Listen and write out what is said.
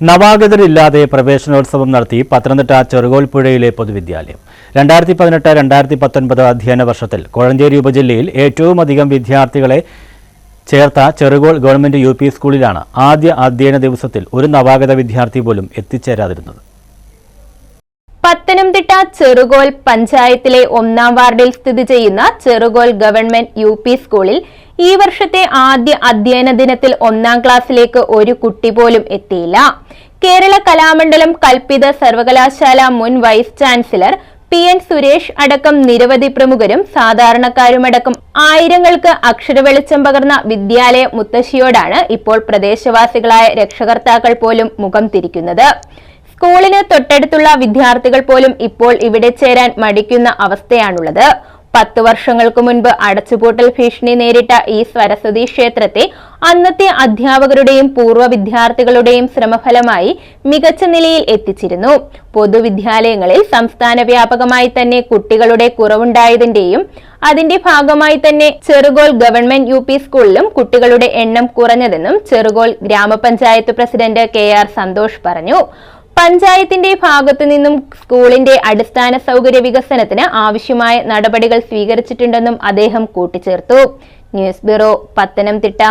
നവാഗതരില്ലാതെ പ്രവേശനോത്സവം നടത്തി പത്തനംതിട്ട ചെറുകോൽപ്പുഴയിലെ പൊതുവിദ്യാലയം. രണ്ടായിരത്തി പതിനെട്ട് രണ്ടായിരത്തി പത്തൊൻപത് അധ്യയന വർഷത്തിൽ കോഴഞ്ചേരി ഉപജില്ലയിൽ ഏറ്റവും അധികം വിദ്യാർത്ഥികളെ ചേർത്ത ചെറുകോൾ ഗവൺമെന്റ് യു സ്കൂളിലാണ് ആദ്യ അധ്യയന ദിവസത്തിൽ ഒരു നവാഗത വിദ്യാർത്ഥി പോലും എത്തിച്ചേരാതിരുന്നത്. പത്തനംതിട്ട ചെറുകോൽ പഞ്ചായത്തിലെ ഒന്നാം വാർഡിൽ സ്ഥിതി ചെയ്യുന്ന ചെറുകോൽ ഗവൺമെന്റ് യു സ്കൂളിൽ ഈ വർഷത്തെ ആദ്യ അധ്യയന ദിനത്തിൽ ഒന്നാം ക്ലാസ്സിലേക്ക് ഒരു കുട്ടി പോലും എത്തിയില്ല. കേരള കലാമണ്ഡലം കൽപ്പിത സർവകലാശാല മുൻ vice chancellor P N Suresh അടക്കം നിരവധി പ്രമുഖരും സാധാരണക്കാരുമടക്കം ആയിരങ്ങൾക്ക് അക്ഷരവെളിച്ചം പകർന്ന വിദ്യാലയ മുത്തശ്ശിയോടാണ് ഇപ്പോൾ പ്രദേശവാസികളായ രക്ഷകർത്താക്കൾ പോലും മുഖം തിരിക്കുന്നത്. സ്കൂളിന് തൊട്ടടുത്തുള്ള വിദ്യാർത്ഥികൾ പോലും ഇപ്പോൾ ഇവിടെ ചേരാൻ മടിക്കുന്ന അവസ്ഥയാണുള്ളത്. പത്ത് വർഷങ്ങൾക്ക് മുൻപ് അടച്ചുപൂട്ടൽ ഭീഷണി നേരിട്ട ഈ സരസ്വതി ക്ഷേത്രത്തെ അന്നത്തെ അധ്യാപകരുടെയും പൂർവ വിദ്യാർത്ഥികളുടെയും ശ്രമഫലമായി മികച്ച നിലയിൽ എത്തിച്ചിരുന്നു. പൊതുവിദ്യാലയങ്ങളിൽ സംസ്ഥാന വ്യാപകമായി തന്നെ കുട്ടികളുടെ കുറവുണ്ടായതിന്റെയും അതിന്റെ ഭാഗമായി തന്നെ ചെറുകോൽ ഗവൺമെന്റ് യു സ്കൂളിലും കുട്ടികളുടെ എണ്ണം കുറഞ്ഞതെന്നും ചെറുകോൽ ഗ്രാമപഞ്ചായത്ത് പ്രസിഡന്റ് കെ ആർ സന്തോഷ് പറഞ്ഞു. പഞ്ചായത്തിന്റെ ഭാഗത്തു നിന്നും സ്കൂളിന്റെ അടിസ്ഥാന സൗകര്യ വികസനത്തിന് ആവശ്യമായ നടപടികൾ സ്വീകരിച്ചിട്ടുണ്ടെന്നും അദ്ദേഹം കൂട്ടിച്ചേർത്തു. News bureau Pathanamthitta.